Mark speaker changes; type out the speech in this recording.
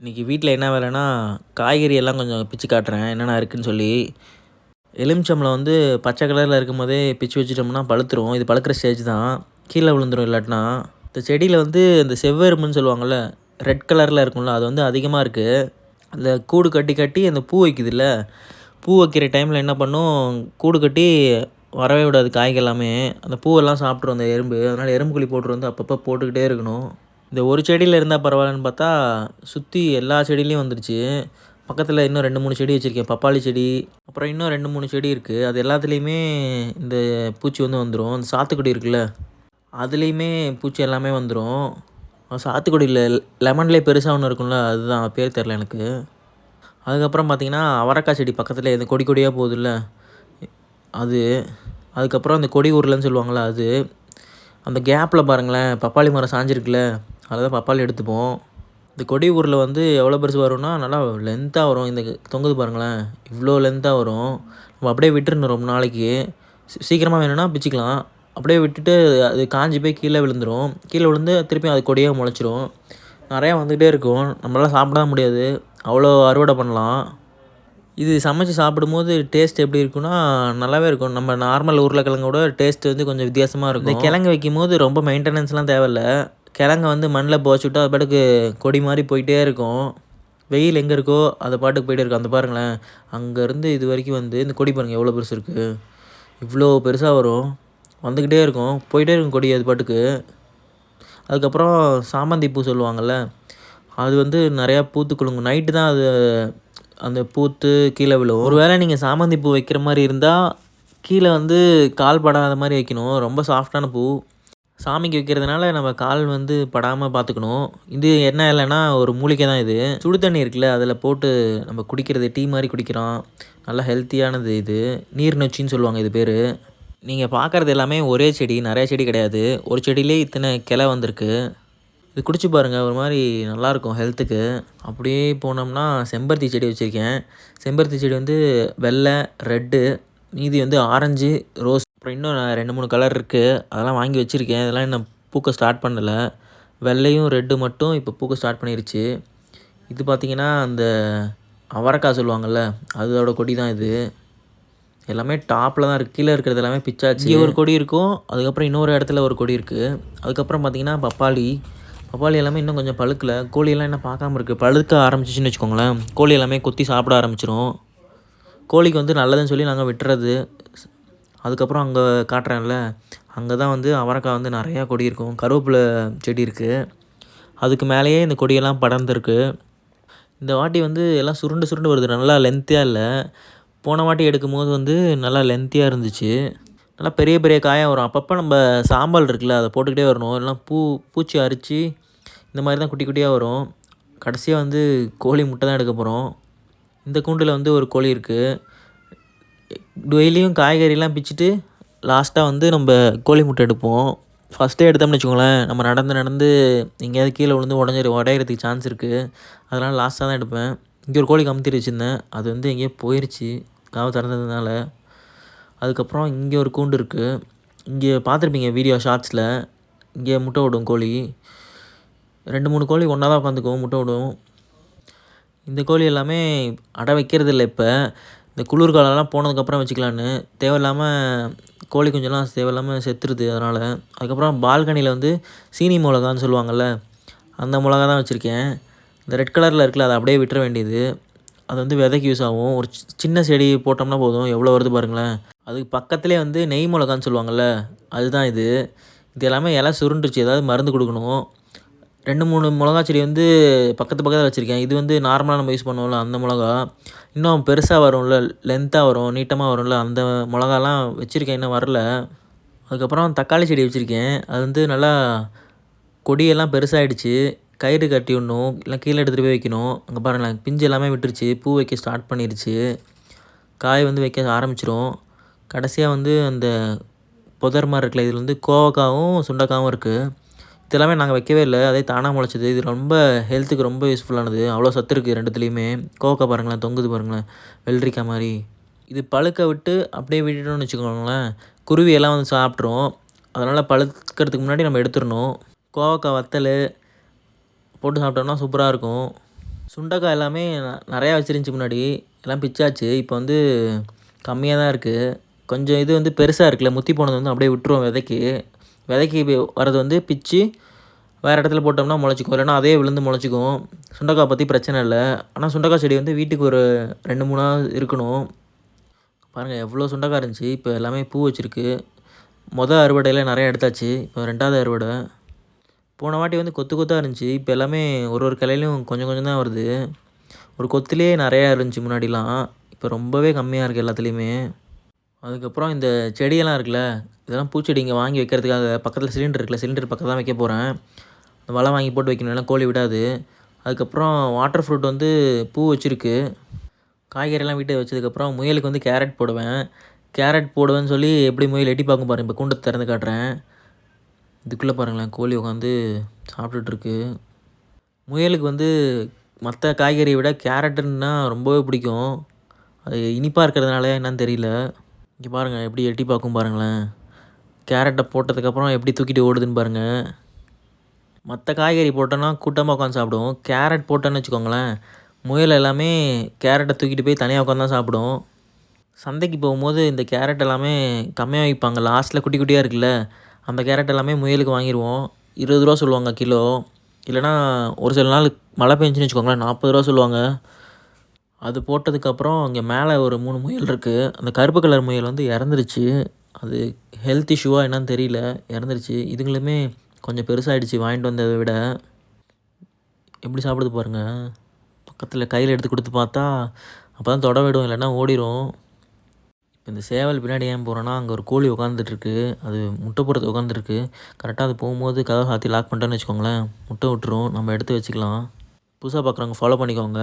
Speaker 1: இன்றைக்கி வீட்டில் என்ன வேலைன்னா காய்கறி எல்லாம் கொஞ்சம் பிச்சு காட்டுறேன். என்னென்ன இருக்குன்னு சொல்லி எலுமிச்சம்பளம் வந்து பச்சை கலரில் இருக்கும் போதே பிச்சு வச்சுட்டோம்னா பழுத்துரும். இது பழுக்கிற ஸ்டேஜ் தான். கீழே விழுந்துரும் இல்லாட்டினா இந்த செடியில் வந்து இந்த செவ்வெரும்புன்னு சொல்லுவாங்கள்ல ரெட் கலரில் இருக்கும்ல அது வந்து அதிகமாக இருக்குது அந்த கூடு கட்டி கட்டி அந்த பூ வைக்குதுல்ல பூ வைக்கிற டைமில் என்ன பண்ணும் கூடு கட்டி வரவே விடாது காய்கள் எல்லாமே. அந்த பூவெல்லாம் சாப்பிட்ரும் அந்த எறும்பு. அதனால் எறும்பு குழி போட்டு வந்து அப்பப்போ போட்டுக்கிட்டே இருக்கணும். இந்த ஒரு செடியில் இருந்தால் பரவாயில்லன்னு பார்த்தா சுற்றி எல்லா செடியிலையும் வந்துருச்சு. பக்கத்தில் இன்னும் ரெண்டு மூணு செடி வச்சுருக்கேன். பப்பாளி செடி அப்புறம் இன்னும் ரெண்டு மூணு செடி இருக்குது அது எல்லாத்துலேயுமே இந்த பூச்சி வந்து வந்துடும் அந்த சாத்துக்குடி இருக்குல்ல அதுலேயுமே பூச்சி எல்லாமே வந்துடும் சாத்துக்குடியில் லெமன்லேயே பெருசாக ஒன்று இருக்கும்ல அதுதான். பேர் தெரில எனக்கு. அதுக்கப்புறம் பார்த்திங்கன்னா அவரக்காய் செடி பக்கத்தில் இந்த கொடி கொடியாக போகுதுல்ல அது. அதுக்கப்புறம் அந்த கொடி உருளைன்னு சொல்லுவாங்கள்ல அது. அந்த கேப்பில் பாருங்களேன் பப்பாளி மரம் சாஞ்சிருக்குல்ல. அதில் தான் பப்பாளி எடுத்துப்போம். இந்த கொடி ஊரில் வந்து எவ்வளோ பெருசு வரும்னா நல்லா லென்த்தாக வரும். இந்த தொங்குது பாருங்களேன். இவ்வளோ லென்த்தாக வரும். நம்ம அப்படியே விட்டுருணும் ரொம்ப நாளைக்கு. சீக்கிரமாக வேணும்னா பிச்சுக்கலாம். அப்படியே விட்டுட்டு அது காஞ்சி போய் கீழே விழுந்துரும். கீழே விழுந்து திருப்பி அது கொடியாக முளைச்சிரும். நிறையா வந்துக்கிட்டே இருக்கும். நம்மளால சாப்பிட முடியாது. அவ்வளோ அறுவடை பண்ணலாம். இது சமைச்சு சாப்பிடும்போது டேஸ்ட் எப்படி இருக்குன்னா நல்லாவே இருக்கும். நம்ம நார்மல் உருளைக்கிழங்கோட டேஸ்ட் வந்து கொஞ்சம் வித்தியாசமாக இருக்கும். இந்த கிழங்கு வைக்கும் போது ரொம்ப மெயின்டெனன்ஸ்லாம் தேவையில்ல. கிழங்க வந்து மண்ணில் போச்சு அது பாட்டுக்கு கொடி மாதிரி போயிட்டே இருக்கும். வெயில் எங்கே இருக்கோ அது பாட்டுக்கு போயிட்டே இருக்கும். அந்த பாருங்களேன் அங்கேருந்து இது வரைக்கும் வந்து இந்த கொடி பாருங்கள் எவ்வளோ பெருசு இருக்குது இவ்வளோ பெருசாக வரும். வந்துக்கிட்டே இருக்கும். போயிட்டே இருக்கும் கொடி அது பாட்டுக்கு. அதுக்கப்புறம் சாமந்தி பூ சொல்லுவாங்கள்ல அது வந்து நிறையா பூத்து குலுங்கும். நைட்டு தான் அது அந்த பூத்து கீழே விழும். ஒருவேளை நீங்கள் சாமந்தி பூ வைக்கிற மாதிரி இருந்தால் கீழே வந்து கால் படாத மாதிரி வைக்கணும். ரொம்ப சாஃப்டான பூ. சாமிக்கு வைக்கிறதுனால நம்ம கால் வந்து படாமல் பார்த்துக்கணும் இது என்ன இல்லைன்னா ஒரு மூலிகை தான் இது. சுடு தண்ணி இருக்குல்ல அதில் போட்டு நம்ம குடிக்கிறது டீ மாதிரி குடிக்கிறோம். நல்லா ஹெல்த்தியானது இது. நீர் நொச்சின்னு சொல்லுவாங்க இது பேர். நீங்கள் பார்க்குறது எல்லாமே ஒரே செடி நிறைய செடி கிடையாது. ஒரு செடியிலே இத்தனை கிளை வந்திருக்கு. இது குடிச்சு பாருங்கள் ஒரு மாதிரி நல்லாயிருக்கும் ஹெல்த்துக்கு அப்படியே போனோம்னா செம்பருத்தி செடி வச்சுருக்கேன். செம்பருத்தி செடி வந்து வெள்ளை ரெட்டு மீதி வந்து ஆரஞ்சு ரோஸ் அப்புறம் இன்னும் நான் ரெண்டு மூணு கலர் இருக்குது அதெல்லாம் வாங்கி வச்சுருக்கேன். இதெல்லாம் இன்னும் பூக்க ஸ்டார்ட் பண்ணலை. வெள்ளையும் ரெட்டு மட்டும் இப்போ பூக்க ஸ்டார்ட் பண்ணிருச்சு. இது பார்த்திங்கன்னா அந்த அவரைக்காய் சொல்லுவாங்கள்ல அதோட கொடி தான் இது. எல்லாமே டாப்பில் தான் இருக்குது கீழே இருக்கிறது எல்லாமே பிச்சாச்சு. இங்கே ஒரு கொடி இருக்கும். அதுக்கப்புறம் இன்னொரு இடத்துல ஒரு கொடி இருக்குது அதுக்கப்புறம் பார்த்திங்கன்னா பப்பாளி. பப்பாளி எல்லாமே இன்னும் கொஞ்சம் பழுக்கல. கோழியெல்லாம் என்ன இன்னும் பார்க்காம இருக்குது பழுக்க ஆரம்பிச்சிச்சின்னு வச்சுக்கோங்களேன். கோழி எல்லாமே கொத்தி சாப்பிட ஆரம்பிச்சிரும். கோழிக்கு வந்து நல்லதுன்னு சொல்லி நாங்கள் விட்டுறது. அதுக்கப்புறம் அங்கே காட்டுறேன்ல. அங்கே தான் வந்து அவரைக்காய் வந்து நிறையா கொடி இருக்கும். கருவேப்பிலை செடி இருக்குது அதுக்கு மேலேயே இந்த கொடியெல்லாம் படர்ந்துருக்கு. இந்த வாட்டி வந்து எல்லாம் சுருண்டு சுருண்டு வருது. நல்லா லென்த்தியாக இல்லை. போன வாட்டி எடுக்கும் போது வந்து நல்லா லென்த்தியாக இருந்துச்சு. நல்லா பெரிய பெரிய காயாக வரும். அப்பப்போ நம்ம சாம்பல் இருக்குல்ல அதை போட்டுக்கிட்டே வரணும். எல்லாம் பூ பூச்சி அரித்து இந்த மாதிரி தான் குட்டி குட்டியாக வரும். கடைசியாக வந்து கோழி முட்டை தான் எடுக்க போகிறோம் இந்த கூண்டில் வந்து ஒரு கோழி இருக்குது டெய்லியும் காய்கறிலாம் பிச்சுட்டு லாஸ்ட்டாக வந்து நம்ம கோழி முட்டை எடுப்போம். ஃபஸ்ட்டே எடுத்தோம்னு வச்சுக்கோங்களேன் நம்ம நடந்து நடந்து எங்கேயாவது கீழே விழுந்து உடஞ்சிரு உடையிறதுக்கு சான்ஸ் இருக்குது அதனால் லாஸ்ட்டாக தான் எடுப்பேன். இங்கே ஒரு கோழி கமுத்தி வச்சுருந்தேன். அது வந்து எங்கேயோ போயிடுச்சு காவு திறந்ததுனால. அதுக்கப்புறம் இங்கே ஒரு கூண்டு இருக்குது இங்கே பார்த்துருப்பீங்க வீடியோ ஷார்ட்ஸில் இங்கே முட்டை விடும் கோழி. ரெண்டு மூணு கோழி ஒன்றா தான் உட்காந்துக்கும் முட்டை விடும். இந்த கோழி எல்லாமே அடை வைக்கிறது இல்லை இப்போ. இந்த குளிர்காலம்லாம் போனதுக்கப்புறம் வச்சுக்கலான்னு. தேவையில்லாமல் கோழி குஞ்செல்லாம் தேவையில்லாமல் செத்துருது அதனால். அதுக்கப்புறம் பால்கனியில் வந்து சீனி மிளகான்னு சொல்லுவாங்கள்ல அந்த மிளகா தான் வச்சுருக்கேன். இந்த ரெட் கலரில் இருக்குல்ல அதை அப்படியே விட்டுற வேண்டியது. அது வந்து விதைக்கு யூஸ் ஆகும். ஒரு சி- சின்ன செடி போட்டோம்னா போதும். எவ்வளோ வருது பாருங்களேன். அதுக்கு பக்கத்துலேயே வந்து நெய் மிளகான்னு சொல்லுவாங்கள்ல அதுதான் இது. இது எல்லாமே இலை சுருண்டுருச்சு. ஏதாவது மருந்து கொடுக்கணும். ரெண்டு மூணு மிளகா செடி வந்து பக்கத்து பக்கத்தில் வச்சுருக்கேன். இது வந்து நார்மலாக நம்ம யூஸ் பண்ணுவோம்ல அந்த மிளகா. இன்னும் பெருசாக வரும்ல லென்த்தாக வரும் நீட்டமாக வரும்ல அந்த மிளகாலாம் வச்சுருக்கேன் இன்னும் வரல. அதுக்கப்புறம் தக்காளி செடி வச்சுருக்கேன். அது வந்து நல்லா கொடியெல்லாம் பெருசாகிடுச்சு கயிறு கட்டி விடணும் இல்லை கீழே எடுத்துகிட்டு போய் வைக்கணும். அங்கே பாருங்களேன் பிஞ்சு எல்லாமே விட்டுருச்சு. பூ வைக்க ஸ்டார்ட் பண்ணிருச்சு. காய் வந்து வைக்க ஆரம்பிச்சிரும். கடைசியாக வந்து அந்த புதர் மாதிரி இருக்குல்ல இதில் வந்து கோவக்காவும் சுண்டக்காவும் இருக்குது இதெல்லாமே நாங்கள் வைக்கவே இல்லை. அதே தானாக முளைச்சது. இது ரொம்ப ஹெல்த்துக்கு ரொம்ப யூஸ்ஃபுல்லானது அவ்வளோ சத்து இருக்குது ரெண்டுத்துலேயுமே கோவக்காய் பாருங்களேன் தொங்குது பாருங்களேன். வெள்ளரிக்காய் மாதிரி. இது பழுக்க விட்டு அப்படியே விட்டுட்டோம்னு வச்சுக்கோங்களேன். குருவி எல்லாம் வந்து சாப்பிட்ரும் அதனால் பழுக்கிறதுக்கு முன்னாடி நம்ம எடுத்துடணும். கோவக்காய் வத்தல் போட்டு சாப்பிட்டோம்னா சூப்பராக இருக்கும். சுண்டக்காய் எல்லாமே ந- நிறையா வச்சுருந்துச்சு முன்னாடி. எல்லாம் பிச்சாச்சு. இப்போ வந்து கம்மியாக தான் இருக்குது கொஞ்சம் இது வந்து பெருசாக இருக்குல்ல. முத்தி போனது வந்து அப்படியே விட்டுருவோம் விதைக்கு. விதைக்கு வரது வர்றது வந்து பிச்சு வேறு இடத்துல போட்டோம்னா முளைச்சிக்கும். இல்லைன்னா அதே விழுந்து முளைச்சிக்கும். சுண்டக்காய் பற்றி பிரச்சனை இல்லை. ஆனால் சுண்டக்காய் செடி வந்து வீட்டுக்கு ஒரு ரெண்டு மூணாவது இருக்கணும். பாருங்கள் எவ்வளோ சுண்டக்காய் இருந்துச்சு. இப்போ எல்லாமே பூ வச்சுருக்கு. மொதல் அறுவடையில் நிறைய எடுத்தாச்சு. இப்போ ரெண்டாவது அறுவடை. போன வாட்டி வந்து கொத்து கொத்தாக இருந்துச்சு. இப்போ எல்லாமே ஒரு ஒரு கிளையிலும் கொஞ்சம் கொஞ்சம் தான் வருது. ஒரு கொத்துலேயே நிறையா இருந்துச்சு முன்னாடிலாம். இப்போ ரொம்பவே கம்மியாக இருக்குது எல்லாத்துலேயுமே. அதுக்கப்புறம் இந்த செடியெல்லாம் இருக்குல்ல இதெல்லாம் பூச்செடி இங்கே வாங்கி வைக்கிறதுக்காக பக்கத்தில் சிலிண்டர் இருக்குல்ல சிலிண்டர் பக்கத்தில் தான் வைக்க போகிறேன் இந்த வலை வாங்கி போட்டு வைக்கணும் இல்லைன்னா கோழி விடாது. அதுக்கப்புறம் வாட்டர் ஃப்ரூட் வந்து பூ வச்சுருக்கு. காய்கறியெல்லாம் வீட்டை வச்சதுக்கப்புறம் முயலுக்கு வந்து கேரட் போடுவேன். கேரட் போடுவேன்னு சொல்லி எப்படி முயல் எட்டி பார்க்கும் பாருங்கள் இப்போ கூண்டை திறந்து காட்டுறேன். இதுக்குள்ளே பாருங்களேன் கோழி உட்காந்து சாப்பிட்டுட்ருக்கு. முயலுக்கு வந்து மற்ற காய்கறியை விட கேரட்டுன்னா ரொம்பவே பிடிக்கும். அது இனிப்பாக இருக்கிறதுனால என்னன்னு தெரியல. இங்கே பாருங்கள் எப்படி எட்டி பார்க்கும் பாருங்களேன். கேரட்டை போட்டதுக்கப்புறம் எப்படி தூக்கிட்டு ஓடுதுன்னு பாருங்கள் மற்ற காய்கறி போட்டோன்னா கூட்டமாக உட்காந்து சாப்பிடும் கேரட் போட்டோன்னு வச்சுக்கோங்களேன் முயல் எல்லாமே கேரட்டை தூக்கிட்டு போய் தனியாக உட்காந்து தான் சாப்பிடும். சந்தைக்கு போகும்போது இந்த கேரட் எல்லாமே கம்மியாக விற்பாங்க. லாஸ்ட்டில் குட்டி குட்டியாக இருக்குல்ல அந்த கேரட் எல்லாமே முயலுக்கு வாங்கிடுவோம். இருபது ரூபா சொல்லுவாங்க கிலோ. இல்லைனா ஒரு சில நாள் மழை பெஞ்சுன்னு வச்சுக்கோங்களேன் நாற்பது ரூபா சொல்லுவாங்க. அது போட்டதுக்கப்புறம் இங்கே மேலே ஒரு மூணு முயல் இருக்குது அந்த கருப்பு கலர் முயல் வந்து இறந்துருச்சு. அது ஹெல்த் இஷ்யூவாக என்னன்னு தெரியல. இறந்துருச்சு. இதுங்களுமே கொஞ்சம் பெருசாகிடுச்சு வாங்கிட்டு வந்ததை விட. எப்படி சாப்பிடுது பாருங்கள் பக்கத்தில் கையில் எடுத்து கொடுத்து பார்த்தா அப்போ தான் தொட விடும் இல்லைன்னா ஓடிரும். இப்போ இந்த சேவல் பின்னாடி ஏன் போகிறோன்னா அங்கே ஒரு கோழி உட்காந்துட்ருக்கு அது முட்டை போடுறது உட்காந்துருக்கு கரெக்டாக அது போகும்போது கதவை சாத்தி லாக் பண்ணிட்டோன்னு வச்சுக்கோங்களேன். முட்டை விட்டுரும். நம்ம எடுத்து வச்சுக்கலாம். புதுசாக பார்க்குறவங்க ஃபாலோ பண்ணிக்கோங்க.